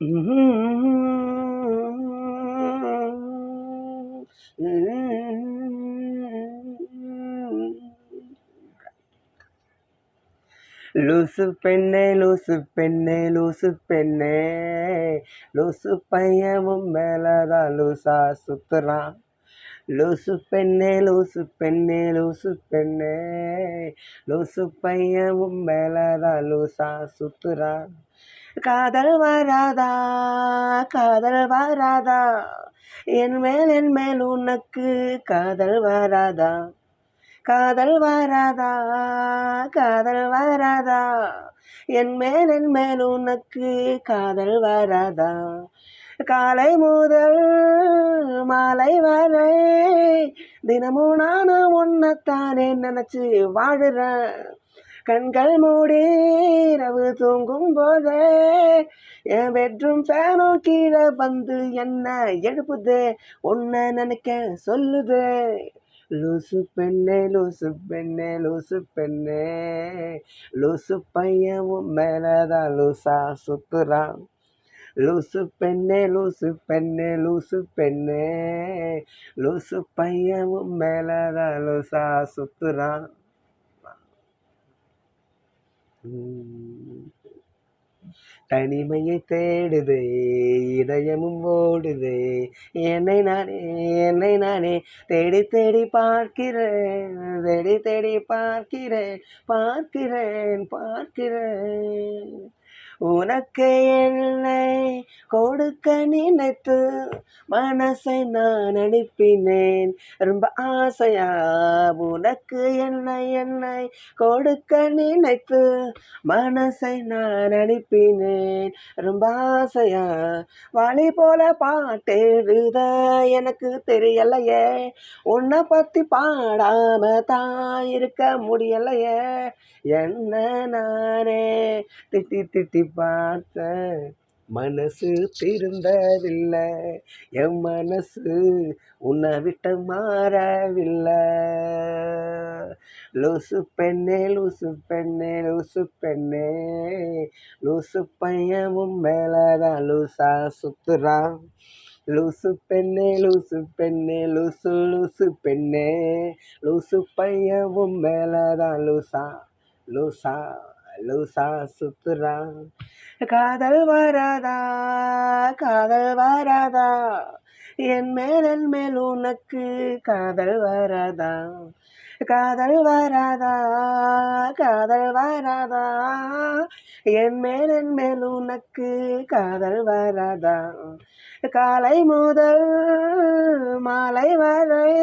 லூசு பெண்ணே லூசு பெண்ணே லூசு பெண்ணே. லூசு பையவும் மேலதான் லூசா சுத்துறான். லூசு பெண்ணே லூசு பெண்ணே லூசு பெண்ணே. லூசு பையவும் மேலதான் லூசா சுத்துறான். காதல் வராதா? காதல் வராதா? என் மேல் என் மேல் உனக்கு காதல் வராதா? காதல் வராதா? காதல் வராதா? என் மேல் என் மேல் உனக்கு காதல் வராதா? காலை முதல் மாலை வரை தினமும் நானும் உன்னைத்தானே நினச்சி வாழுறேன். கண்கள் மூடி இரவு தூங்கும் போதே என் பெட்ரூம் ஃபேனோ கீழே வந்து என்ன எழுப்புது உன்னை நினைக்க சொல்லுதே. லூசு பெண்ணே லூசு பெண்ணே லூசு பெண்ணே லூசு பையன் மேலதான் லூசா சுத்துறான். லூசு பெண்ணே லூசு பெண்ணே லூசு பெண்ணே லூசு பையன் மேலதான் லூசா சுத்துறான். தனிமையை தேடுதே இதயமும் ஓடுதே. என்னை நானே என்னை நானே தேடி தேடி பார்க்கிறேன் தேடி தேடி பார்க்கிறேன் பார்க்கிறேன் பார்க்கிறேன். உனக்கு என்னை கொடுக்க நினைத்து மனசை நான் அனுப்பினேன். ரொம்ப ஆசையா? உனக்கு என்னை என்னை கொடுக்க நினைத்து மனசை நான் அனுப்பினேன். ரொம்ப ஆசையா? வழி போல பாட்டெழுத எனக்கு தெரியலையே. உன்னை பற்றி பாடாம தான் இருக்க முடியலையே. என்ன நானே? திட்டி திட்டி பார்த்த மனசு திருந்தவில்லை. என் மனசு உன்னை விட்டு மாறவில்லை. லூசு பெண்ணே லூசு பெண்ணே லூசு பெண்ணே. லூசு பையன் மேலதான் லூசா சுத்துறான். லூசு பெண்ணே லூசு பெண்ணே லூசு லூசு பெண்ணே. லூசு பையவும் மேலதான் லூசா லூசா. லூசா சுத்துறான் காதல் வராதா காதல் வராதா? என் மேல் என் மேல் உனக்கு காதல் வராதா? காதல் வராதா காதல் வராதா? என் மேல் என் மேல் உனக்கு காதல் வராதா? காலை முதல் மாலை வரை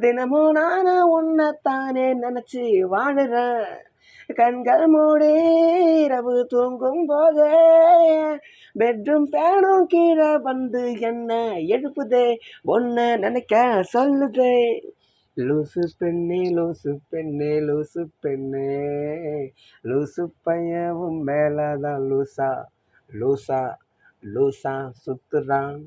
தினமும் நான் உன்னைத்தானே நினச்சி வாழுறேன். கண்கள் மூடி இரவு தூங்கும் போதே பெட்ரூம் பேனும் கீழே வந்து என்ன எழுப்புதே? ஒன்று நினைக்க சொல்லுதே. லூசு பெண்ணே லூசு பெண்ணே லூசு பெண்ணே. லூசு பையவும் மேலதான் லூசா லூசா லூசா சுத்துறான்.